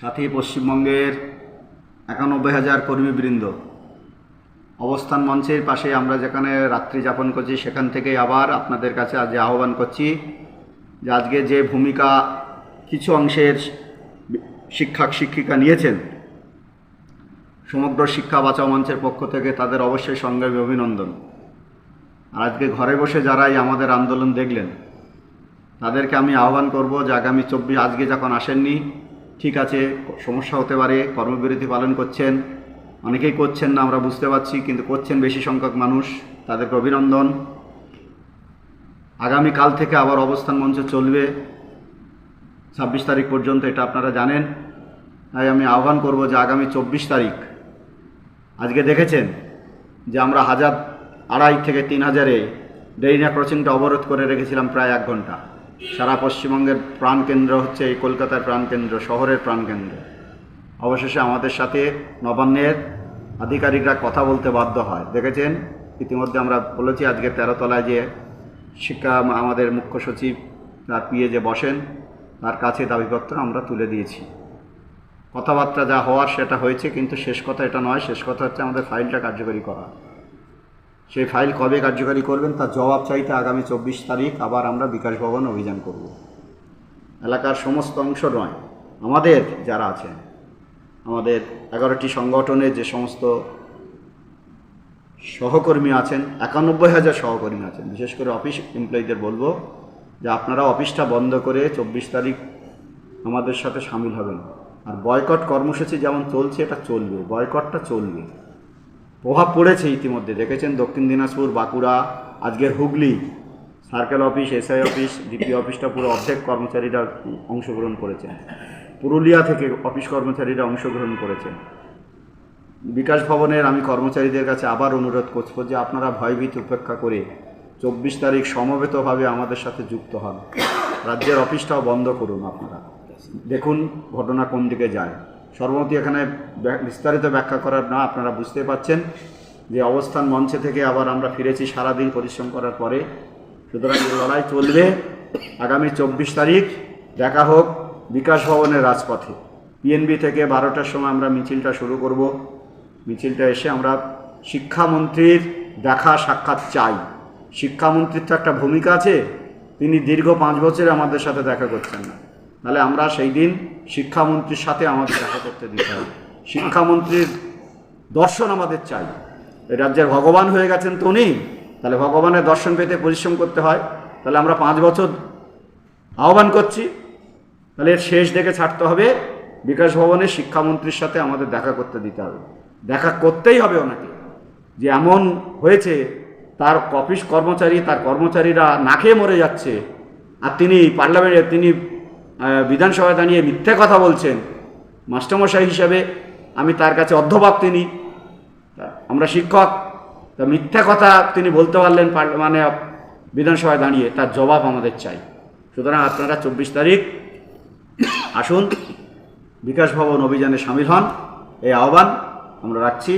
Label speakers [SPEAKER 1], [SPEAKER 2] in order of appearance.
[SPEAKER 1] সাথী পশ্চিমবঙ্গের একানব্বই হাজার কর্মীবৃন্দ। অবস্থান মঞ্চের পাশে আমরা যেখানে রাত্রি যাপন করছি, সেখান থেকে আবার আপনাদের কাছে আজ আহ্বান করছি যে আজকে যে ভূমিকা কিছু অংশের শিক্ষক, শিক্ষিকা নিয়েছেন, সমগ্র শিক্ষা বাঁচাও মঞ্চের পক্ষ থেকে তাদের অবশ্যই সংগ্রামী অভিনন্দন। আর আজকে ঘরে বসে যারাই আমাদের আন্দোলন দেখলেন, তাদেরকে আমি আহ্বান করব যে আগামী চব্বিশ, আজকে যখন আসেননি ঠিক আছে, সমস্যা হতে পারে, কর্মবিরতি পালন করছেন। অনেকেই করছেন না, আমরা বুঝতে পারছি, কিন্তু করছেন বেশি সংখ্যক মানুষ, তাদেরকে অভিনন্দন। আগামী কাল থেকে আবার অবস্থান মঞ্চ চলবে। ছাব্বিশ তারিখ পর্যন্ত, এটা আপনারা জানেন। তাই আমি আহ্বান করব যে আগামী চব্বিশ তারিখ, আজকে দেখেছেন যে আমরা হাজার আড়াই থেকে তিন হাজারে ডেরিনা ক্রসিংটা অবরোধ করে রেখেছিলাম প্রায় এক ঘণ্টা। সারা পশ্চিমবঙ্গের প্রাণকেন্দ্র হচ্ছে এই কলকাতার প্রাণকেন্দ্র শহরের প্রাণকেন্দ্র অবশেষে আমাদের সাথে নবান্নের আধিকারিকরা কথা বলতে বাধ্য হয়। দেখেছেন? ইতিমধ্যে আমরা বলেছি আজকে তেরোতলায় যে শিক্ষা আমাদের মুখ্য সচিব তার পিয়ে যে বসেন, তার কাছে দাবিপত্র আমরা তুলে দিয়েছি। কথাবার্তা যা হওয়ার সেটা হয়েছে, কিন্তু শেষ কথা এটা নয়। শেষ কথা হচ্ছে আমাদের ফাইলটা কার্যকরী করা। সেই ফাইল কবে কার্যকারী করবেন তার জবাব চাইতে আগামী চব্বিশ তারিখ আবার আমরা বিকাশ ভবন অভিযান করব। এলাকার সমস্ত অংশ নয়, আমাদের যারা আছেন, আমাদের এগারোটি সংগঠনের যে সমস্ত সহকর্মী আছেন, একানব্বই হাজার সহকর্মী আছেন, বিশেষ করে অফিস এমপ্লয়ীদের বলব যে আপনারা অফিসটা বন্ধ করে চব্বিশ তারিখ আমাদের সাথে সামিল হবেন। আর বয়কট কর্মসূচি যেমন চলছে, এটা চলবে, বয়কটটা চলবে। প্রভাব পড়েছে ইতিমধ্যে। দেখেছেন দক্ষিণ দিনাজপুর, বাঁকুড়া, আজকের Hooghly, circle office, SI office, DP অফিসটা পুরো অর্ধেক কর্মচারীরা অংশগ্রহণ করেছেন। পুরুলিয়া থেকে অফিস কর্মচারীরা অংশগ্রহণ করেছেন। বিকাশ ভবনের আমি কর্মচারীদের কাছে আবার অনুরোধ করব যে আপনারা ভয়ভীত উপেক্ষা করে চব্বিশ তারিখ সমবেতভাবে আমাদের সাথে যুক্ত হন। রাজ্যের অফিসটাও বন্ধ করুন আপনারা। দেখুন ঘটনা কোন দিকে যায়। সর্বমতি এখানে বিস্তারিত ব্যাখ্যা করার না আপনারা বুঝতে পাচ্ছেন যে অবস্থান মঞ্চে থেকে আবার আমরা ফিরেছি সারাদিন পরিশ্রম করার পরে। সুতরাং এই লড়াই চলবে আগামী চব্বিশ তারিখ। দেখা হোক বিকাশ ভবনের রাজপথে। পিএনবি থেকে বারোটার সময় আমরা মিছিলটা শুরু করব। মিছিলটা এসে আমরা শিক্ষামন্ত্রীর দেখা সাক্ষাৎ চাই। শিক্ষামন্ত্রীর তো একটা ভূমিকা আছে। তিনি দীর্ঘ পাঁচ বছরে আমাদের সাথে দেখা করছেন না। তাহলে আমরা সেই দিন শিক্ষামন্ত্রীর সাথে আমাদের দেখা করতে দিতে হবে। শিক্ষামন্ত্রীর দর্শন আমাদের চাই। এই রাজ্যের ভগবান হয়ে গেছেন তো উনি, তাহলে ভগবানের দর্শন পেতে পরিশ্রম করতে হয়। তাহলে আমরা পাঁচ বছর আহ্বান করছি। তাহলে এর শেষ দেখে ছাড়তে হবে। বিকাশ ভবনে শিক্ষামন্ত্রীর সাথে আমাদের দেখা করতে দিতে হবে। দেখা করতেই হবে ওনাকে। যে এমন হয়েছে, তার অফিস কর্মচারী, তার কর্মচারীরা না খেয়ে মরে যাচ্ছে। আর তিনি পার্লামেন্টে, তিনি বিধানসভায় দাঁড়িয়ে মিথ্যে কথা বলছেন মাস্টারমশাই হিসাবে আমি তার কাছে অর্ধভাব তিনি। আমরা শিক্ষক, তা মিথ্যা কথা তিনি বলতে পারলেন মানে বিধানসভায় দাঁড়িয়ে, তার জবাব আমাদের চাই। সুতরাং আপনারা চব্বিশ তারিখ আসুন, বিকাশ ভবন অভিযানে সামিল হন, এই আহ্বান আমরা রাখছি।